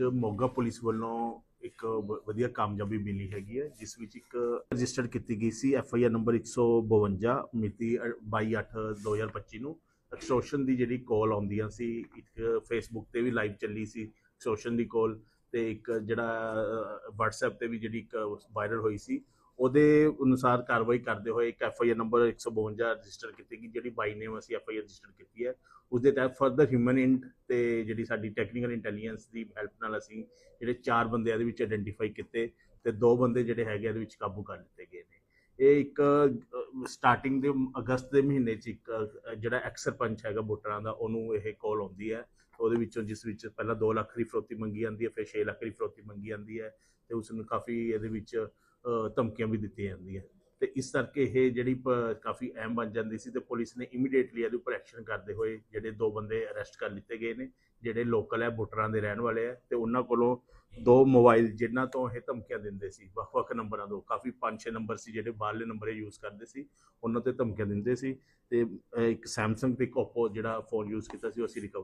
Moga police ਵੱਲੋਂ ਇੱਕ ਵਧੀਆ ਕਾਮਯਾਬੀ ਮਿਲੀ ਹੈਗੀ ਹੈ, ਜਿਸ ਵਿੱਚ ਇੱਕ ਰਜਿਸਟਰਡ ਕੀਤੀ ਗਈ ਸੀ ਐਫ ਆਈ ਆਰ ਨੰਬਰ 152 ਮਿਤੀ 22/8/2025 ਨੂੰ। ਐਕਸਟੋਰਸ਼ਨ ਦੀ ਜਿਹੜੀ ਕਾਲ ਆਉਂਦੀਆਂ ਸੀ, ਇੱਕ ਫੇਸਬੁੱਕ ਤੇ ਵੀ ਲਾਈਵ ਚੱਲੀ ਸੀ ਐਕਸਟੋਰਸ਼ਨ ਦੀ ਕਾਲ ਤੇ ਇੱਕ ਜਿਹੜਾ WhatsApp ਤੇ ਵੀ ਜਿਹੜੀ ਇੱਕ ਵਾਇਰਲ ਹੋਈ ਸੀ ਉਹਦੇ ਅਨੁਸਾਰ ਕਾਰਵਾਈ ਕਰਦੇ ਹੋਏ ਇੱਕ F I R number 152 register ਕੀਤੀ ਗਈ, ਜਿਹੜੀ ਬਾਈ ਨੇਮ ਅਸੀਂ ਐਫ ਆਈ ਆਰ ਰਜਿਸਟਰ ਕੀਤੀ ਹੈ। ਉਸਦੇ ਤਹਿਤ ਫਰਦਰ ਹਿਊਮਨ ਇੰਟ ਤੇ ਜਿਹੜੀ ਸਾਡੀ ਟੈਕਨੀਕਲ ਇੰਟੈਲੀਜੈਂਸ ਦੀ ਹੈਲਪ ਨਾਲ ਅਸੀਂ ਜਿਹੜੇ ਚਾਰ ਬੰਦੇ ਇਹਦੇ ਵਿੱਚ ਆਇਡੈਂਟੀਫਾਈ ਕੀਤੇ ਤੇ ਦੋ ਬੰਦੇ ਜਿਹੜੇ ਹੈਗੇ ਇਹਦੇ ਵਿੱਚ ਕਾਬੂ ਕਰ ਲਿੱਤੇ ਗਏ ਨੇ। ਇਹ ਇੱਕ ਸਟਾਰਟਿੰਗ ਦੇ ਅਗਸਤ ਦੇ ਮਹੀਨੇ ਚ ਇੱਕ ਜਿਹੜਾ ਐਕਸ ਸਰਪੰਚ ਹੈਗਾ ਵੋਟਰਾਂ ਦਾ, ਉਹਨੂੰ ਇਹ ਕਾਲ ਆਉਂਦੀ ਹੈ। ਉਹਦੇ ਵਿੱਚੋਂ ਜਿਸ ਵਿੱਚ ਪਹਿਲਾਂ 2 ਲੱਖ ਦੀ ਫਰੋਤੀ ਮੰਗੀ ਜਾਂਦੀ ਹੈ, ਫਿਰ 6 ਲੱਖ ਦੀ ਫਰੋਤੀ ਮੰਗੀ ਜਾਂਦੀ ਹੈ ਤੇ ਉਸ ਨੂੰ ਕਾਫੀ ਇਹਦੇ ਵਿੱਚ ਧਮਕੀਆਂ ਵੀ ਦਿੱਤੀਆਂ ਜਾਂਦੀਆਂ। ਤੇ ਇਸ ਕਰਕੇ ਇਹ ਜਿਹੜੀ ਪ- ਕਾਫੀ ਅਹਿਮ ਬਣ ਜਾਂਦੀ ਸੀ ਤੇ ਪੁਲਿਸ ਨੇ ਇਮੀਡੀਏਟਲੀ ਇਹਦੇ ਉੱਪਰ ਐਕਸ਼ਨ ਕਰਦੇ ਹੋਏ ਜਿਹੜੇ ਦੋ ਬੰਦੇ ਅਰੈਸਟ ਕਰ ਲਿੱਤੇ ਗਏ ਨੇ, ਜਿਹੜੇ ਲੋਕਲ ਹੈ, ਵੋਟਰਾਂ ਦੇ ਰਹਿਣ ਵਾਲੇ ਹੈ ਤੇ ਉਹਨਾਂ ਕੋਲੋਂ ਦੋ ਮੋਬਾਈਲ ਜਿਨ੍ਹਾਂ ਤੋਂ ਇਹ ਧਮਕੀਆਂ ਦਿੰਦੇ ਸੀ, ਵੱਖ-ਵੱਖ ਨੰਬਰਾਂ ਤੋਂ, ਕਾਫੀ 5-6 ਨੰਬਰ ਸੀ ਜਿਹੜੇ ਬਾਹਰਲੇ ਨੰਬਰ ਇਹ ਯੂਜ਼ ਕਰਦੇ ਸੀ, ਉਹਨਾਂ ਤੇ ਧਮਕੀਆਂ ਦਿੰਦੇ ਸੀ ਤੇ ਇੱਕ ਸੈਮਸੰਗ ਤੇ ਇੱਕ Oppo ਜਿਹੜਾ ਫੋਨ ਯੂਜ਼ ਕੀਤਾ ਸੀ, ਉਹ ਅਸੀਂ ਰਿਕਵਰ